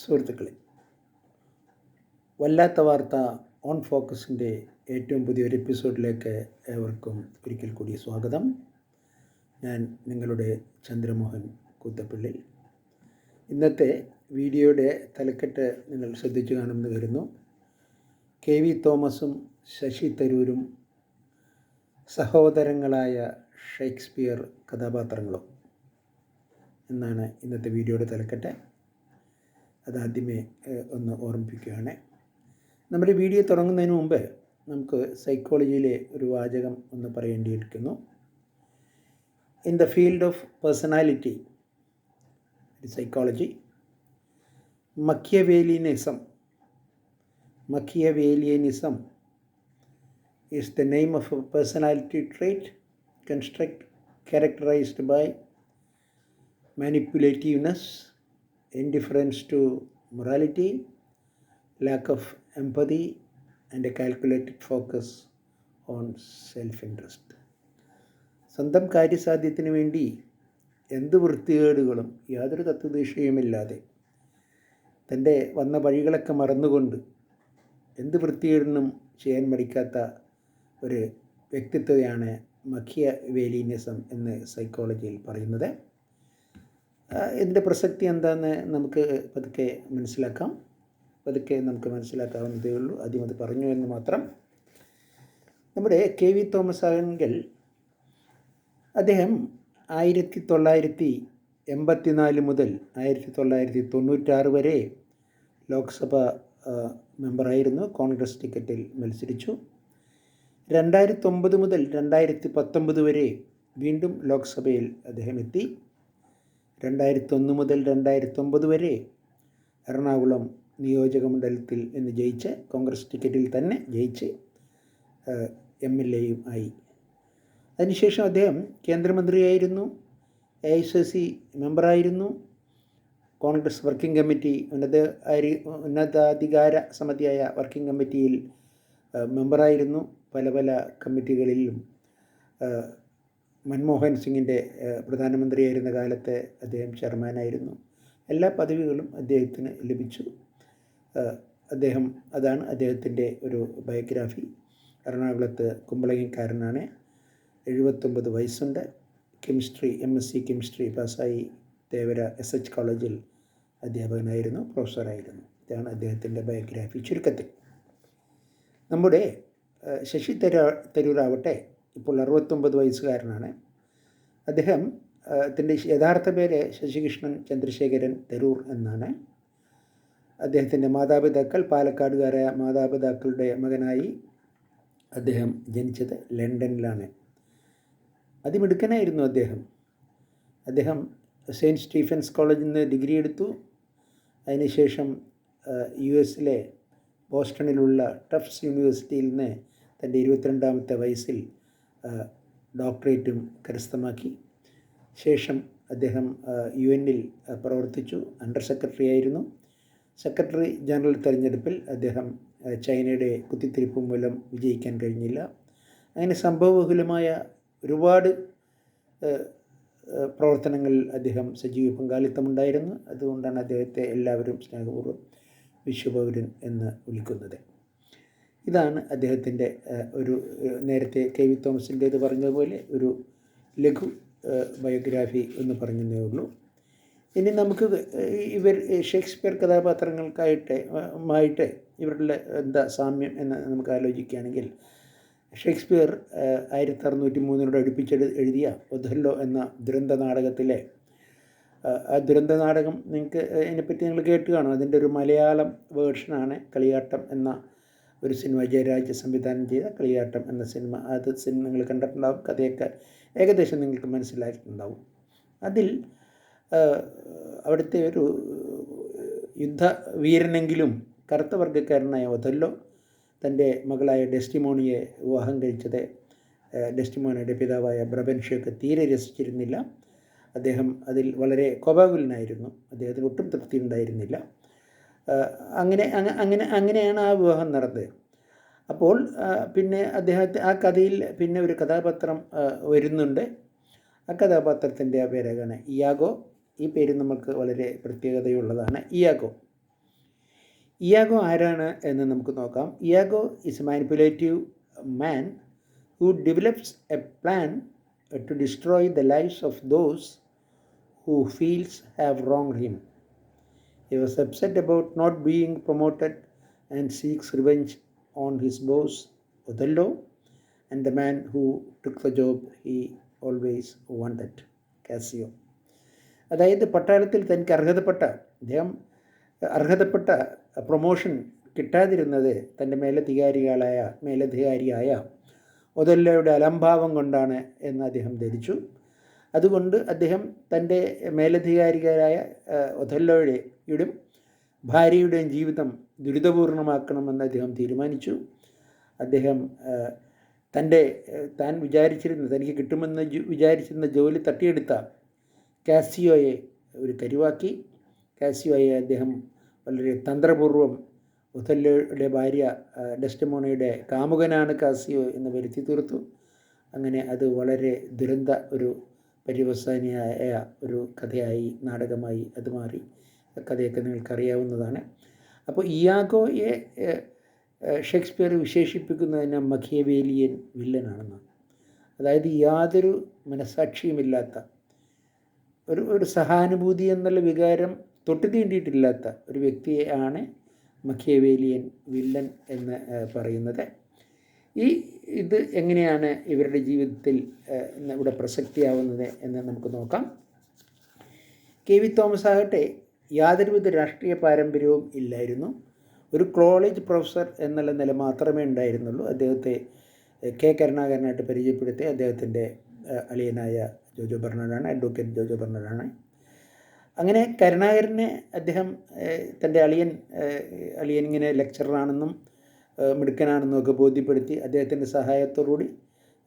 സുഹൃത്തുക്കളെ വല്ലാത്ത വാർത്ത ഓൺ ഫോക്കസിന്റെ ഏറ്റവും പുതിയൊരു എപ്പിസോഡിലേക്ക് ഏവർക്കും ഒരിക്കൽ കൂടി സ്വാഗതം. ഞാൻ നിങ്ങളുടെ ചന്ദ്രമോഹൻ കൂത്തപ്പള്ളി. ഇന്നത്തെ വീഡിയോയുടെ തലക്കെട്ട് നിങ്ങൾ ശ്രദ്ധിച്ചു കാണുമെന്ന് വരുന്നു കെ വി തോമസും ശശി തരൂരും സഹോദരങ്ങളായ ഷേക്സ്പിയർ കഥാപാത്രങ്ങളും. എന്നാണ് ഇന്നത്തെ വീഡിയോയുടെ തലക്കെട്ട്. അതാദ്യമേ ഒന്ന് ഓർമ്മിപ്പിക്കുകയാണ്. നമ്മുടെ വീഡിയോ തുടങ്ങുന്നതിന് മുമ്പ് നമുക്ക് സൈക്കോളജിയിലെ ഒരു വാചകം ഒന്ന് പറയേണ്ടിയിരിക്കുന്നു. In the field of personality psychology Machiavellianism Machiavellianism is the name of a personality trait characterized by manipulativeness, indifference to morality, lack of empathy, and a calculated focus on self-interest. സ്വന്തം കാര്യസാധ്യത്തിന് വേണ്ടി എന്ത് വൃത്തികേടുകളും യാതൊരു തത്വദീക്ഷയുമില്ലാതെ തന്റെ വന്ന വഴികളൊക്കെ മറന്നുകൊണ്ട് എന്ത് വൃത്തികേടിനും ചെയ്യാൻ മടിക്കാത്ത ഒരു വ്യക്തിത്വയാണ് മഖിയ വേലീനിസം എന്ന് സൈക്കോളജിയിൽ പറയുന്നത് ഇതിന്റെ പ്രസക്തി എന്താണെന്ന് നമുക്ക് പതുക്കെ മനസ്സിലാക്കാം. പതുക്കെ നമുക്ക് മനസ്സിലാക്കാവുന്നതേ ഉള്ളൂ. ആദ്യം അത് പറഞ്ഞു എന്ന് മാത്രം. നമ്മുടെ കെ വി തോമസ് ആണെങ്കിൽ അദ്ദേഹം ആയിരത്തി തൊള്ളായിരത്തി എൺപത്തിനാല് മുതൽ ആയിരത്തി തൊള്ളായിരത്തി തൊണ്ണൂറ്റാറ് വരെ ലോക്സഭ മെമ്പറായിരുന്നു. കോൺഗ്രസ് ടിക്കറ്റിൽ മത്സരിച്ചു. രണ്ടായിരത്തി ഒമ്പത് മുതൽ രണ്ടായിരത്തി പത്തൊമ്പത് വരെ വീണ്ടും ലോക്സഭയിൽ അദ്ദേഹം എത്തി. രണ്ടായിരത്തി ഒന്ന് മുതൽ രണ്ടായിരത്തി ഒമ്പത് വരെ എറണാകുളം നിയോജക മണ്ഡലത്തിൽ നിന്ന് ജയിച്ച് കോൺഗ്രസ് ടിക്കറ്റിൽ തന്നെ ജയിച്ച് എം എൽ എയും ആയി. അതിനുശേഷം അദ്ദേഹം കേന്ദ്രമന്ത്രിയായിരുന്നു എ ഐ സി സി മെമ്പറായിരുന്നു. കോൺഗ്രസ് വർക്കിംഗ് കമ്മിറ്റി ഉന്നത ഉന്നതാധികാര സമിതിയായ വർക്കിംഗ് കമ്മിറ്റിയിൽ മെമ്പറായിരുന്നു. പല പല കമ്മിറ്റികളിലും മൻമോഹൻ സിംഗിന്റെ പ്രധാനമന്ത്രിയായിരുന്ന കാലത്തെ അദ്ദേഹം ചെയർമാനായിരുന്നു. എല്ലാ പദവികളും അദ്ദേഹത്തിന് ലഭിച്ചു. അദ്ദേഹം അതാണ് അദ്ദേഹത്തിന്റെ ഒരു ബയോഗ്രാഫി. എറണാകുളത്ത് കുമ്പളങ്ങിക്കാരനാണ്. എഴുപത്തൊമ്പത് വയസ്സുണ്ട്. Chemistry M S C chemistry പാസ്സായി തേവര എസ് എച്ച് കോളേജിൽ അധ്യാപകനായിരുന്നു പ്രൊഫസറായിരുന്നു. ഇതാണ് അദ്ദേഹത്തിന്റെ ബയോഗ്രാഫി ചുരുക്കത്തിൽ. നമ്മുടെ ശശി തരൂർ തരൂരാവട്ടെ ഇപ്പോൾ അറുപത്തൊമ്പത് വയസ്സുകാരനാണ്. അദ്ദേഹം ത്തിന്റെ യഥാർത്ഥ പേര് ശശികൃഷ്ണൻ ചന്ദ്രശേഖരൻ തരൂർ എന്നാണ്. അദ്ദേഹത്തിന്റെ മാതാപിതാക്കൾ പാലക്കാടുകാരായ മാതാപിതാക്കളുടെ മകനായി അദ്ദേഹം ജനിച്ചത് ലണ്ടനിലാണ്. അതിമിടുക്കനായിരുന്നു അദ്ദേഹം. അദ്ദേഹം സെയിന്റ് സ്റ്റീഫൻസ് കോളേജിൽ നിന്ന് ഡിഗ്രി എടുത്തു. അതിനുശേഷം യു എസിലെ ബോസ്റ്റണിലുള്ള ടഫ്സ് യൂണിവേഴ്സിറ്റിയിൽ നിന്ന് തന്റെ ഇരുപത്തിരണ്ടാമത്തെ വയസ്സിൽ ഡോക്ടറേറ്റും കരസ്ഥമാക്കി. ശേഷം അദ്ദേഹം യു എന്നിൽ പ്രവർത്തിച്ചു. അണ്ടർ സെക്രട്ടറി ആയിരുന്നു. സെക്രട്ടറി ജനറൽ തെരഞ്ഞെടുപ്പിൽ അദ്ദേഹം ചൈനയുടെ കുത്തിത്തിരിപ്പ് മൂലം വിജയിക്കാൻ കഴിഞ്ഞില്ല. അങ്ങനെ സംഭവബഹുലമായ ഒരുപാട് പ്രവർത്തനങ്ങളിൽ അദ്ദേഹം സജീവ പങ്കാളിത്തമുണ്ടായിരുന്നു. അതുകൊണ്ടാണ് അദ്ദേഹത്തെ എല്ലാവരും സ്നേഹപൂർവം വിശ്വപൗരൻ എന്ന് വിളിക്കുന്നത്. ഇതാണ് അദ്ദേഹത്തിന്റെ ഒരു നേരത്തെ കെ വി തോമസിന്റേത് പറഞ്ഞതുപോലെ ഒരു ലഘു ബയോഗ്രാഫി എന്ന് പറഞ്ഞതേ ഉള്ളൂ. ഇനി നമുക്ക് ഇവർ ഷേക്സ്പിയർ കഥാപാത്രങ്ങൾക്കായിട്ട് ആയിട്ട് ഇവരുടെ എന്താ സാമ്യം എന്ന് നമുക്ക് ആലോചിക്കുകയാണെങ്കിൽ ഷേക്സ്പിയർ ആയിരത്തി അറുന്നൂറ്റി മൂന്നിനോട് അടുപ്പിച്ചെടു എഴുതിയ ഒഥല്ലോ എന്ന ദുരന്ത നാടകത്തിലെ ആ ദുരന്ത നാടകം നിങ്ങൾക്ക് അതിനെപ്പറ്റി നിങ്ങൾ കേട്ട് കാണും. അതിന്റെ ഒരു മലയാളം വേർഷനാണ് കളിയാട്ടം എന്ന ഒരു സിനിമ ജയരാജ് സംവിധാനം ചെയ്ത കളിയാട്ടം എന്ന സിനിമ. അത് സിനിമ നിങ്ങൾ കണ്ടിട്ടുണ്ടാവും കഥയൊക്കെ ഏകദേശം നിങ്ങൾക്ക് മനസ്സിലായിട്ടുണ്ടാവും. അതിൽ അവിടുത്തെ ഒരു യുദ്ധവീരനെങ്കിലും കറുത്ത വർഗക്കാരനായ ഒതല്ലോ തന്റെ മകളായ ഡെസ്റ്റിമോണിയെ വിവാഹം കഴിച്ചത് ഡെസ്റ്റിമോണിയുടെ പിതാവായ ബ്രബൻഷയൊക്കെ തീരെ രസിച്ചിരുന്നില്ല. അദ്ദേഹം അതിൽ വളരെ കോപാകുലനായിരുന്നു. അദ്ദേഹത്തിന് ഒട്ടും തൃപ്തി ഉണ്ടായിരുന്നില്ല അങ്ങനെ അങ്ങനെ അങ്ങനെയാണ് ആ വിവാഹം നടന്നത്. അപ്പോൾ പിന്നെ അദ്ദേഹത്തെ ആ കഥയിൽ പിന്നെ ഒരു കഥാപാത്രം വരുന്നുണ്ട്. ആ കഥാപാത്രത്തിന്റെ ആ പേരാണ് ഇയാഗോ. ഈ പേര് നമുക്ക് വളരെ പ്രത്യേകതയുള്ളതാണ്. ഇയാഗോ. ഇയാഗോ ആരാണ് എന്ന് നമുക്ക് നോക്കാം. Iago is a manipulative man who develops a plan to destroy the lives of those who feels have wrong him He was upset about not being promoted and seeks revenge on his boss, Othello, and the man who took the job he always wanted, Cassio. അതായത് പട്ടാളത്തിൽ തനിക്ക് അർഹതപ്പെട്ട അദ്ദേഹം അർഹതപ്പെട്ട promotion കിട്ടാതിരുന്നത് തന്റെ മേലധികാരികളായ മേലധികാരിയായ ഒതല്ലയുടെ അലംഭാവം കൊണ്ടാണ് എന്ന് അദ്ദേഹം ധരിച്ചു അതുകൊണ്ട് അദ്ദേഹം തന്റെ മേലധികാരികളായ ഒഥല്ലോയുടെയും ഭാര്യയുടെയും ജീവിതം ദുരിതപൂർണമാക്കണമെന്ന് അദ്ദേഹം തീരുമാനിച്ചു. അദ്ദേഹം തന്റെ താൻ വിചാരിച്ചിരുന്ന തനിക്ക് കിട്ടുമെന്ന് വിചാരിച്ചിരുന്ന ജോലി തട്ടിയെടുത്ത കാസിയോയെ ഒരു കരുവാക്കി. കാസിയോയെ അദ്ദേഹം വളരെ തന്ത്രപൂർവം ഒഥല്ലോയുടെ ഭാര്യ ഡെസ്റ്റമോണയുടെ കാമുകനാണ് കാസിയോ എന്ന് വരുത്തി തീർത്തു. അങ്ങനെ അത് വളരെ ദുരന്ത ഒരു പര്യവസാനിയായ ഒരു കഥയായി നാടകമായി അത് മാറി. കഥയൊക്കെ നിങ്ങൾക്കറിയാവുന്നതാണ്. അപ്പോൾ ഇയാഗോയെ ഷേക്സ്പിയർ വിശേഷിപ്പിക്കുന്നതിന് മഖിയവേലിയൻ വില്ലനാണെന്നാണ്. അതായത് യാതൊരു മനസാക്ഷിയുമില്ലാത്ത ഒരു ഒരു സഹാനുഭൂതി എന്നുള്ള വികാരം തൊട്ടു തീണ്ടിയിട്ടില്ലാത്ത ഒരു വ്യക്തിയെ ആണ് മഖിയവേലിയൻ വില്ലൻ എന്ന് പറയുന്നത്. ഈ ഇത് എങ്ങനെയാണ് ഇവരുടെ ജീവിതത്തിൽ ഇവിടെ പ്രസക്തിയാവുന്നത് എന്ന് നമുക്ക് നോക്കാം. കെ വി തോമസ് ആകട്ടെ യാതൊരുവിധ രാഷ്ട്രീയ പാരമ്പര്യവും ഇല്ലായിരുന്നു. ഒരു കോളേജ് പ്രൊഫസർ എന്നുള്ള നില മാത്രമേ ഉണ്ടായിരുന്നുള്ളൂ. അദ്ദേഹത്തെ കെ കരുണാകരനായിട്ട് പരിചയപ്പെടുത്തി അദ്ദേഹത്തിന്റെ അളിയനായ ജോജോ ബർണാഡാണ് അഡ്വക്കേറ്റ് ജോജോ ബർണാഡാണ്. അങ്ങനെ കരുണാകരനെ അദ്ദേഹം തന്റെ അളിയൻ അളിയൻ ഇങ്ങനെ ലെക്ചറാണെന്നും മിടുക്കനാണെന്നും ഒക്കെ ബോധ്യപ്പെടുത്തി അദ്ദേഹത്തിന്റെ സഹായത്തോടുകൂടി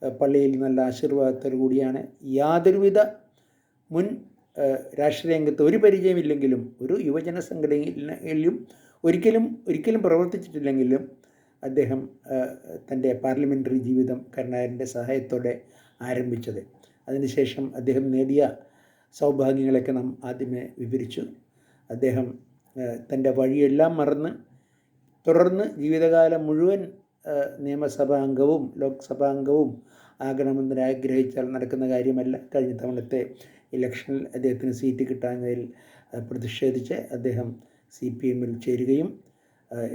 പള്ളിയിൽ നല്ല ആശീർവാദത്തോടു കൂടിയാണ് യാതൊരുവിധ മുൻ രാഷ്ട്രീയ രംഗത്ത് ഒരു പരിചയമില്ലെങ്കിലും ഒരു യുവജന സംഘടനയിലും ഒരിക്കലും ഒരിക്കലും പ്രവർത്തിച്ചിട്ടില്ലെങ്കിലും അദ്ദേഹം തന്റെ പാർലമെന്ററി ജീവിതം കരുണാകരന്റെ സഹായത്തോടെ ആരംഭിച്ചത്. അതിനുശേഷം അദ്ദേഹം നേടിയ സൗഭാഗ്യങ്ങളൊക്കെ നാം ആദ്യമേ വിവരിച്ചു. അദ്ദേഹം തന്റെ വഴിയെല്ലാം മറന്ന് തുടർന്ന് ജീവിതകാലം മുഴുവൻ നിയമസഭാ അംഗവും ലോക്സഭാ അംഗവും ആകണമെന്ന് ആഗ്രഹിച്ചാൽ നടക്കുന്ന കാര്യമല്ല. കഴിഞ്ഞ തവണത്തെ ഇലക്ഷനിൽ അദ്ദേഹത്തിന് സീറ്റ് കിട്ടാഞ്ഞതിൽ പ്രതിഷേധിച്ച് അദ്ദേഹം സി പി എമ്മിൽ ചേരുകയും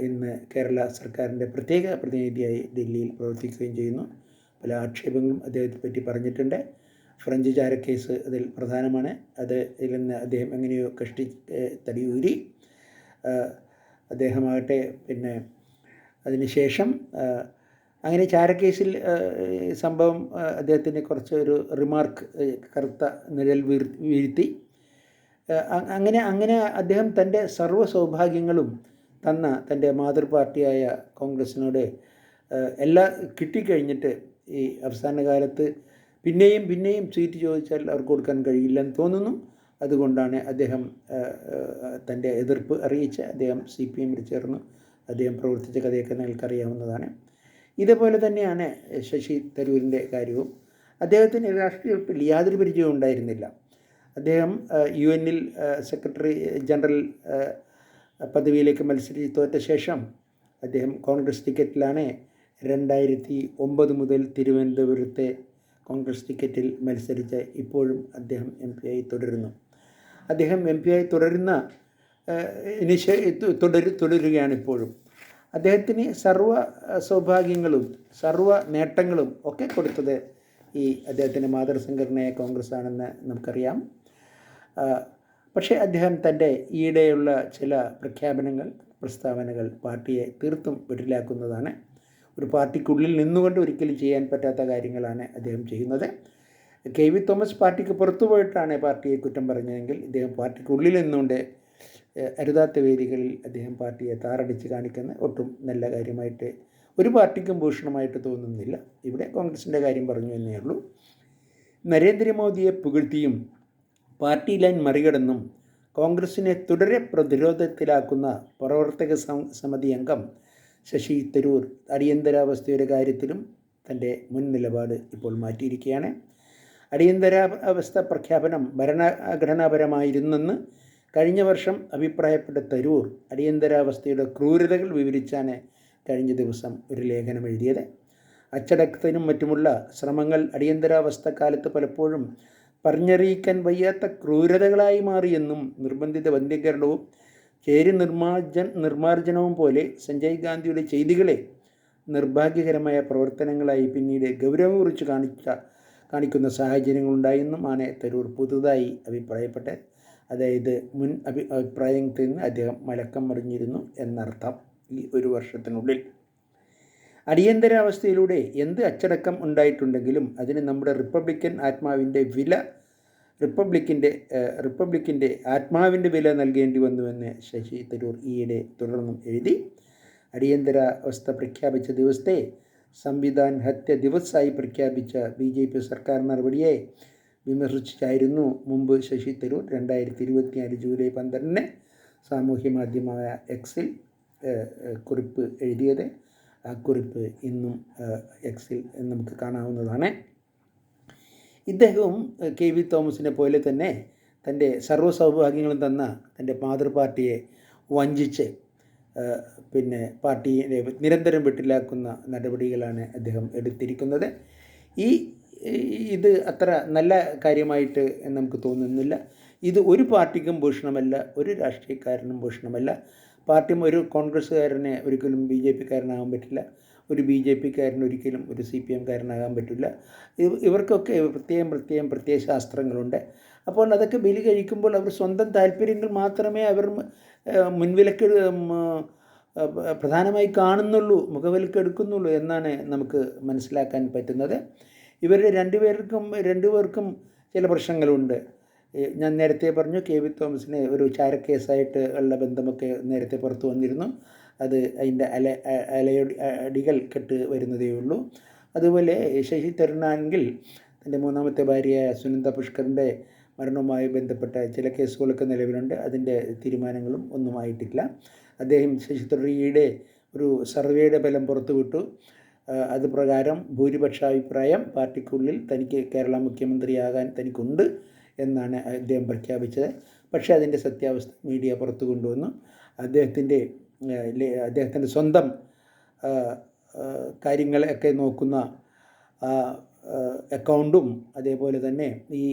ഇന്ന് കേരള സർക്കാരിന്റെ പ്രത്യേക പ്രതിനിധിയായി ഡൽഹിയിൽ പ്രവർത്തിക്കുകയും ചെയ്യുന്നു. പല ആക്ഷേപങ്ങളും അദ്ദേഹത്തെ പറ്റി പറഞ്ഞിട്ടുണ്ട്. ഫ്രഞ്ച് ചാരക്കേസ് അതിൽ പ്രധാനമാണ്. അത് ഇതിൽ നിന്ന് അദ്ദേഹം എങ്ങനെയോ കഷ്ടി തടിയൂരി. അദ്ദേഹമാകട്ടെ പിന്നെ അതിനുശേഷം അങ്ങനെ ചാരക്കേസിൽ സംഭവം അദ്ദേഹത്തിന് കുറച്ച് ഒരു റിമാർക്ക് കറുത്ത നിഴൽ വീർ വീഴ്ത്തി. അങ്ങനെ അങ്ങനെ അദ്ദേഹം തന്റെ സർവ സൗഭാഗ്യങ്ങളും തന്ന തന്റെ മാതൃ പാർട്ടിയായ കോൺഗ്രസിനോട് എല്ലാം കിട്ടിക്കഴിഞ്ഞിട്ട് ഈ അവസാന കാലത്ത് പിന്നെയും പിന്നെയും സീറ്റ് ചോദിച്ചാൽ അവർക്ക് കൊടുക്കാൻ കഴിയില്ലെന്ന് തോന്നുന്നു. അതുകൊണ്ടാണ് അദ്ദേഹം തന്റെ എതിർപ്പ് അറിയിച്ച് അദ്ദേഹം സി പി എമ്മിൽ ചേർന്നു. അദ്ദേഹം പ്രവർത്തിച്ച കഥയൊക്കെ നിങ്ങൾക്കറിയാവുന്നതാണ്. ഇതേപോലെ തന്നെയാണ് ശശി തരൂരിന്റെ കാര്യവും. അദ്ദേഹത്തിന് രാഷ്ട്രീയത്തിൽ യാതൊരു പരിചയവും ഉണ്ടായിരുന്നില്ല. അദ്ദേഹം യു എന്നിൽ സെക്രട്ടറി ജനറൽ പദവിയിലേക്ക് മത്സരിച്ച് തോറ്റ ശേഷം അദ്ദേഹം കോൺഗ്രസ് ടിക്കറ്റിലാണ് രണ്ടായിരത്തി ഒമ്പത് മുതൽ തിരുവനന്തപുരത്തെ കോൺഗ്രസ് ടിക്കറ്റിൽ മത്സരിച്ച് ഇപ്പോഴും അദ്ദേഹം എം പി ആയി തുടരുന്നു. അദ്ദേഹം എം പി ആയി തുടരുന്ന തുടരു തുടരുകയാണ് ഇപ്പോഴും. അദ്ദേഹത്തിന് സർവ സൗഭാഗ്യങ്ങളും സർവ നേട്ടങ്ങളും ഒക്കെ കൊടുത്തത് ഈ അദ്ദേഹത്തിന്റെ മാതൃസംഘടനയായ കോൺഗ്രസ് ആണെന്ന് നമുക്കറിയാം പക്ഷേ അദ്ദേഹം തന്റെ ഈയിടെയുള്ള ചില പ്രഖ്യാപനങ്ങൾ പ്രസ്താവനകൾ പാർട്ടിയെ തീർത്തും വെട്ടിലാക്കുന്നതാണ് ഒരു പാർട്ടിക്കുള്ളിൽ നിന്നുകൊണ്ട് ഒരിക്കലും ചെയ്യാൻ പറ്റാത്ത കാര്യങ്ങളാണ് അദ്ദേഹം ചെയ്യുന്നത്. കെ വി തോമസ് പാർട്ടിക്ക് പുറത്തു പോയിട്ടാണ് പാർട്ടിയെ കുറ്റം പറഞ്ഞതെങ്കിൽ ഇദ്ദേഹം പാർട്ടിക്കുള്ളിൽ നിന്നുകൊണ്ട് അരുതാത്ത വേദികളിൽ അദ്ദേഹം പാർട്ടിയെ താറടിച്ച് കാണിക്കുന്ന ഒട്ടും നല്ല കാര്യമായിട്ട് ഒരു പാർട്ടിക്കും ഭൂഷണമായിട്ട് തോന്നുന്നില്ല. ഇവിടെ കോൺഗ്രസിന്റെ കാര്യം പറഞ്ഞു എന്നേ ഉള്ളൂ. നരേന്ദ്രമോദിയെ പുകഴ്ത്തിയും പാർട്ടി ലൈൻ മറികടന്നും കോൺഗ്രസിനെ തുടരെ പ്രതിരോധത്തിലാക്കുന്ന പ്രവർത്തക സമിതി അംഗം ശശി തരൂർ അടിയന്തരാവസ്ഥയുടെ കാര്യത്തിലും തന്റെ മുൻ നിലപാട് ഇപ്പോൾ മാറ്റിയിരിക്കുകയാണ്. അടിയന്തരാവസ്ഥ പ്രഖ്യാപനം ഭരണഘടനാപരമായിരുന്നെന്ന് കഴിഞ്ഞ വർഷം അഭിപ്രായപ്പെട്ട തരൂർ അടിയന്തരാവസ്ഥയുടെ ക്രൂരതകൾ വിവരിച്ചാണ് കഴിഞ്ഞ ദിവസം ഒരു ലേഖനം എഴുതിയത്. അച്ചടക്കത്തിനും മറ്റുമുള്ള ശ്രമങ്ങൾ അടിയന്തരാവസ്ഥ കാലത്ത് പലപ്പോഴും പറഞ്ഞറിയിക്കാൻ വയ്യാത്ത ക്രൂരതകളായി മാറിയെന്നും നിർബന്ധിത വന്ധ്യീകരണവും ചേരി നിർമാർജ നിർമാർജനവും പോലെ സഞ്ജയ് ഗാന്ധിയുടെ ചെയ്തികളെ നിർഭാഗ്യകരമായ പ്രവർത്തനങ്ങളായി പിന്നീട് ഗൗരവം കുറിച്ച് കാണിച്ച കാണിക്കുന്ന സാഹചര്യങ്ങളുണ്ടായെന്നും ആണ് തരൂർ പുതുതായി അഭിപ്രായപ്പെട്ട്. അതായത് മുൻ അഭി അഭിപ്രായത്തിൽ നിന്ന് അദ്ദേഹം മലക്കം മറിഞ്ഞിരുന്നു എന്നർത്ഥം ഈ ഒരു വർഷത്തിനുള്ളിൽ. അടിയന്തരാവസ്ഥയിലൂടെ എന്ത് അച്ചടക്കം ഉണ്ടായിട്ടുണ്ടെങ്കിലും അതിന് നമ്മുടെ റിപ്പബ്ലിക്കൻ ആത്മാവിന്റെ വില റിപ്പബ്ലിക്കിന്റെ റിപ്പബ്ലിക്കിന്റെ ആത്മാവിന്റെ വില നൽകേണ്ടി വന്നുവെന്ന് ശശി തരൂർ ഈയിടെ തുടർന്നും എഴുതി. അടിയന്തരാവസ്ഥ പ്രഖ്യാപിച്ച ദിവസത്തെ സംവിധാൻ ഹത്യ ദിവസമായി പ്രഖ്യാപിച്ച ബി ജെ പി സർക്കാർ നടപടിയെ വിമർശിച്ചായിരുന്നു മുമ്പ് ശശി തരൂർ രണ്ടായിരത്തി ഇരുപത്തിനാല് ജൂലൈ പന്ത്രണ്ടിന് സാമൂഹ്യ മാധ്യമമായ എക്സിൽ കുറിപ്പ് എഴുതിയത്. ആ കുറിപ്പ് ഇന്നും എക്സിൽ നമുക്ക് കാണാവുന്നതാണ്. ഇദ്ദേഹവും കെ വി തോമസിനെ പോലെ തന്നെ തന്റെ സർവ സൗഭാഗ്യങ്ങളും തന്ന തന്റെ മാതൃപാർട്ടിയെ വഞ്ചിച്ച് പിന്നെ പാർട്ടിയെ നിരന്തരം വെട്ടിലാക്കുന്ന നടപടികളാണ് അദ്ദേഹം എടുത്തിരിക്കുന്നത്. ഈ ഇത് അത്ര നല്ല കാര്യമായിട്ട് നമുക്ക് തോന്നുന്നില്ല. ഇത് ഒരു പാർട്ടിക്കും ഭൂഷണമല്ല ഒരു രാഷ്ട്രീയക്കാരനും ഭൂഷണമല്ല. പാർട്ടിയും ഒരു കോൺഗ്രസ്സുകാരനെ ഒരിക്കലും ബി ജെ പിക്കാരനാകാൻ പറ്റില്ല. ഒരു ബി ജെ പിക്കാരന് ഒരിക്കലും ഒരു സി പി എംകാരനാകാൻ പറ്റില്ല. ഇവർക്കൊക്കെ പ്രത്യേകം പ്രത്യേകം പ്രത്യേക ശാസ്ത്രങ്ങളുണ്ട്. അപ്പോൾ അതൊക്കെ ബലി കഴിക്കുമ്പോൾ അവർ സ്വന്തം താല്പര്യങ്ങൾ മാത്രമേ അവർ മുൻവിലക്ക് പ്രധാനമായി കാണുന്നുള്ളൂ മുഖവിലക്കെടുക്കുന്നുള്ളൂ എന്നാണ് നമുക്ക് മനസ്സിലാക്കാൻ പറ്റുന്നത്. ഇവരുടെ രണ്ടുപേർക്കും രണ്ടുപേർക്കും ചില പ്രശ്നങ്ങളുണ്ട്. ഞാൻ നേരത്തെ പറഞ്ഞു കെ വി തോമസിന് ഒരു ചാരക്കേസായിട്ട് ഉള്ള ബന്ധമൊക്കെ നേരത്തെ പുറത്തു വന്നിരുന്നു. അത് അതിന്റെ അല അലയൊടി അടികൾ കെട്ട് വരുന്നതേ ഉള്ളൂ. അതുപോലെ ശശി തരൂരാണെങ്കിൽ തന്റെ മൂന്നാമത്തെ ഭാര്യയായ സുനന്ദ പുഷ്കറിന്റെ മരണവുമായി ബന്ധപ്പെട്ട ചില കേസുകളൊക്കെ നിലവിലുണ്ട്. അതിന്റെ തീരുമാനങ്ങളും ഒന്നും ആയിട്ടില്ല അദ്ദേഹം ശശി തരൂരിയുടെ ഒരു സർവേയുടെ ഫലം പുറത്തുവിട്ടു അത് പ്രകാരം ഭൂരിപക്ഷ അഭിപ്രായം പാർട്ടിക്കുള്ളിൽ തനിക്ക് കേരള മുഖ്യമന്ത്രിയാകാൻ തനിക്കുണ്ട് എന്നാണ് അദ്ദേഹം പ്രഖ്യാപിച്ചത്. പക്ഷേ അതിന്റെ സത്യാവസ്ഥ മീഡിയ പുറത്തു കൊണ്ടുവന്നു. അദ്ദേഹത്തിന്റെ അദ്ദേഹത്തിന്റെ സ്വന്തം കാര്യങ്ങളൊക്കെ നോക്കുന്ന അക്കൗണ്ടും അതേപോലെ തന്നെ ഈ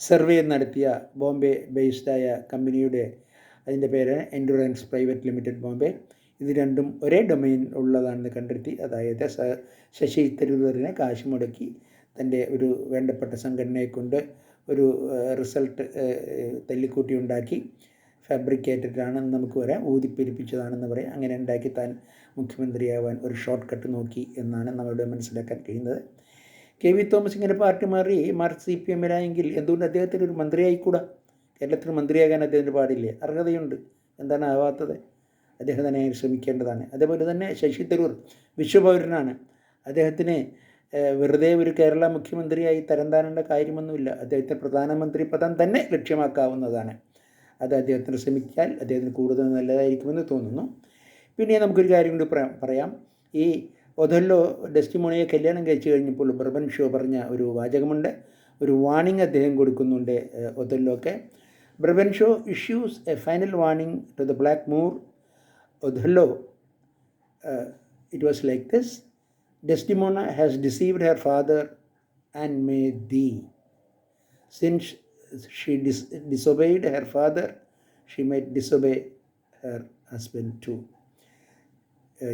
സർവേ നടത്തിയ ബോംബെ ബേസ്ഡായ കമ്പനിയുടെ അതിന്റെ പേര് എൻഡുറൻസ് പ്രൈവറ്റ് ലിമിറ്റഡ് ബോംബെ ഇത് രണ്ടും ഒരേ ഡൊമൈൻ ഉള്ളതാണെന്ന് കണ്ടെത്തി. അതായത് ശശി തരൂരിനെ കാശ് മുടക്കി തന്റെ ഒരു വേണ്ടപ്പെട്ട സംഘടനയെ കൊണ്ട് ഒരു റിസൾട്ട് തല്ലിക്കൂട്ടി ഉണ്ടാക്കി. ഫാബ്രിക്കേറ്റഡ് ആണെന്ന് നമുക്ക് പറയാം. ഊതിപ്പെരിപ്പിച്ചതാണെന്ന് പറയാം. അങ്ങനെ ഉണ്ടാക്കി താൻ മുഖ്യമന്ത്രിയാവാൻ ഒരു ഷോർട്ട് കട്ട് നോക്കി എന്നാണ് നമ്മളുടെ മനസ്സിലാക്കാൻ കഴിയുന്നത്. കെ വി തോമസ് ഇങ്ങനെ പാർട്ടി മാറി മാർ സി പി എമ്മിലായെങ്കിൽ എന്തുകൊണ്ട് അദ്ദേഹത്തിന് ഒരു മന്ത്രിയായിക്കൂടാ? കേരളത്തിന് മന്ത്രിയാകാൻ അദ്ദേഹത്തിന് പാടില്ലേ? അർഹതയുണ്ട്. എന്താണ് ആവാത്തത്? അദ്ദേഹം തന്നെ ശ്രമിക്കേണ്ടതാണ്. അതേപോലെ തന്നെ ശശി തരൂർ വിശ്വപൗരനാണ്. അദ്ദേഹത്തിന് വെറുതെ ഒരു കേരള മുഖ്യമന്ത്രിയായി തരംതാനേണ്ട കാര്യമൊന്നുമില്ല. അദ്ദേഹത്തെ പ്രധാനമന്ത്രി പദം തന്നെ ലക്ഷ്യമാക്കാവുന്നതാണ്. അത് അദ്ദേഹത്തിന് ശ്രമിച്ചാൽ അദ്ദേഹത്തിന് കൂടുതൽ നല്ലതായിരിക്കുമെന്ന് തോന്നുന്നു. പിന്നെ നമുക്കൊരു കാര്യം കൂടി പറയാം. ഈ ഒതല്ലോ ഡെസ്റ്റിമോണിയെ കല്യാണം കഴിച്ചു കഴിഞ്ഞപ്പോൾ ബർബൻ ഷോ പറഞ്ഞ ഒരു വാചകമുണ്ട്. ഒരു വാണിംഗ് അദ്ദേഹം കൊടുക്കുന്നുണ്ട് ഒതല്ലോക്ക് ബ്രബൻ show issues a final warning to the black moor Othello it was like this Desdemona has deceived her father and may thee since she dis disobeyed her father she may disobey her husband too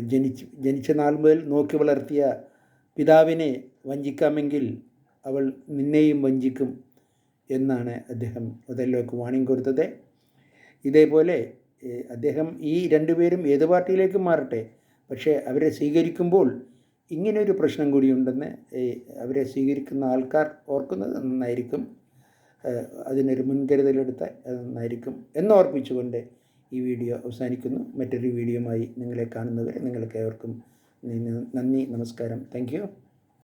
ജനിച്ച് ജനിച്ച നാൾ മുതൽ നോക്കി വളർത്തിയ പിതാവിനെ വഞ്ചിക്കാമെങ്കിൽ അവൾ നിന്നെയും വഞ്ചിക്കും എന്നാണ് അദ്ദേഹം ഒതല്ലോക്ക് വാണിംഗ് കൊടുത്തത്. ഇതേപോലെ അദ്ദേഹം ഈ രണ്ടുപേരും ഏത് പാർട്ടിയിലേക്കും മാറട്ടെ പക്ഷേ അവരെ സ്വീകരിക്കുമ്പോൾ ഇങ്ങനൊരു പ്രശ്നം കൂടിയുണ്ടെന്ന് അവരെ സ്വീകരിക്കുന്ന ആൾക്കാർ ഓർക്കുന്നത് നന്നായിരിക്കും. അതിനൊരു മുൻകരുതലെടുത്ത നന്നായിരിക്കും എന്നോർപ്പിച്ചുകൊണ്ട് ഈ വീഡിയോ അവസാനിക്കുന്നു. മറ്റൊരു വീഡിയോയുമായി നിങ്ങളെ കാണുന്നവരെ നിങ്ങൾക്ക് ഏവർക്കും നന്ദി നമസ്കാരം. താങ്ക്